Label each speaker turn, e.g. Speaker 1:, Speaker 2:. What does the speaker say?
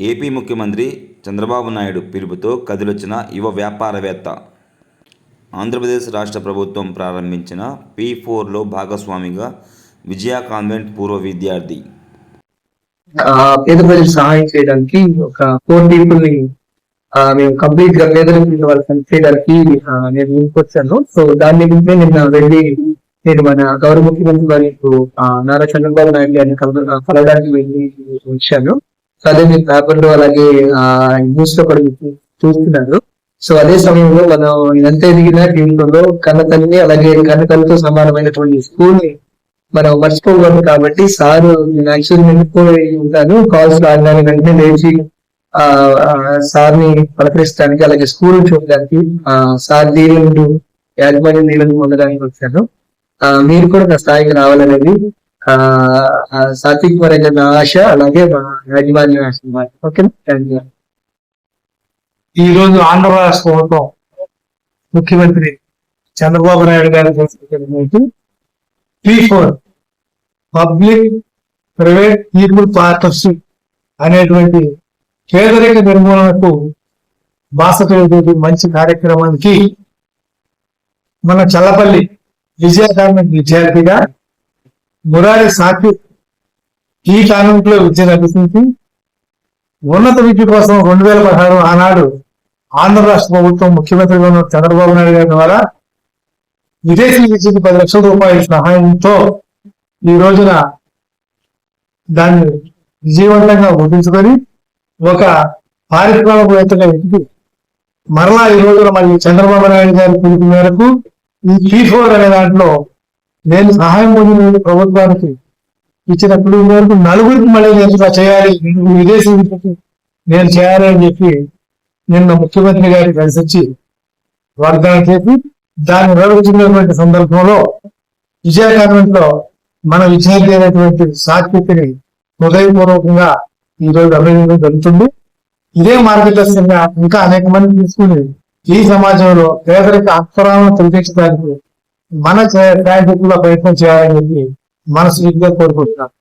Speaker 1: AP ముఖ్యమంత్రి చంద్రబాబు నాయుడు పిలుపుతో కదిలొచ్చిన యువ వ్యాపారవేత్త. ఆంధ్రప్రదేశ్ రాష్ట్ర ప్రభుత్వం ప్రారంభించిన పీ ఫోర్లో భాగస్వామిగా విజయ కాన్వెంట్ పూర్వ విద్యార్థి.
Speaker 2: పేద ప్రజలు సహాయం చేయడానికి ఒక ఫోర్ పీపుల్ని మేము కంప్లీట్గా పేదలకు వాళ్ళకి చేయడానికి నేను ముందుకొచ్చాను. సో దాని నిమిత్తే నిన్న వెళ్ళి నేను మన గౌరవ ముఖ్యమంత్రి గారి ఆ, నారా చంద్రబాబు నాయుడు గారిని కలవడానికి వెళ్ళి వచ్చాను. అదే మీ పేపర్లో అలాగే న్యూస్లో కూడా చూస్తున్నారు. సో అదే సమయంలో మనం ఎంత ఎదిగినా జీవితంలో కన్న తల్లిని అలాగే కన్న తల్లితో సమానమైనటువంటి స్కూల్ని మనం మర్చిపోకూడదు కాబట్టి సార్ నేను యాక్చువల్లీ వెళ్ళిపోయి ఉంటాను కాల్స్ రాగానే వెంటనే లేచి ఆ సార్ని పలకరించడానికి అలాగే స్కూల్ చూడడానికి ఆ సార్ దీని యాజమాన్యం దీవెనలు పొందడానికి వచ్చాను మీరు కూడా నా స్థాయికి రావాలనేది సాత్విక్ వరంగల్ నా ఆశ అలాగే మా యాజమాన్య ఆశ ఓకే
Speaker 3: ఈ రోజు ఆంధ్ర రాష్ట్ర ప్రభుత్వం ముఖ్యమంత్రి చంద్రబాబు నాయుడు గారు P four public private equal partnership అనేటువంటి పేదరిక నిర్మూలనకు బాసటటువంటి మంచి కార్యక్రమానికి మన చల్లపల్లి విజయ విద్యార్థిగా మురారి సాకి ఈ కాన్వెంట్లో విద్యను అభ్యసించి ఉన్నత విద్య కోసం రెండు వేల పదహారు ఆనాడు ఆంధ్ర రాష్ట్ర ప్రభుత్వం ముఖ్యమంత్రిగా ఉన్న చంద్రబాబు నాయుడు గారి ద్వారా విదేశీ విద్యకు పది లక్షల రూపాయల సహాయంతో ఈ రోజున దాన్ని విజయవంతంగా గుర్తించుకొని ఒక పారిశ్రామికవేత్తగా ఎదిగి మరలా ఈ రోజున మళ్ళీ చంద్రబాబు నాయుడు గారి పిలుపు మేరకు ఈ పీ ఫోర్ అనే దాంట్లో నేను సహాయం పొందిన ప్రభుత్వానికి ఇచ్చినప్పుడు పిలుపు నలుగురికి మళ్ళీ నేను చేయాలి విదేశీ నేను చేయాలి అని చెప్పి నిన్న ముఖ్యమంత్రి గారి కలిసి వచ్చి వాగ్దానం చేసి దాన్ని నిర్వహించినటువంటి సందర్భంలో విజయ కాన్వెంట్లో మన విద్యార్థి అయినటువంటి సాత్వికని హృదయపూర్వకంగా ఈ రోజు అభినందన జరుగుతుంది ఇదే మార్గదర్శకంగా ఇంకా అనేక మంది తీసుకుని ఈ సమాజంలో పేదరిక అక్షరాలను తొలగించడానికి మన శాయశక్తుల ప్రయత్నం చేయాలని చెప్పి మనసు కోరుకుంటున్నాను.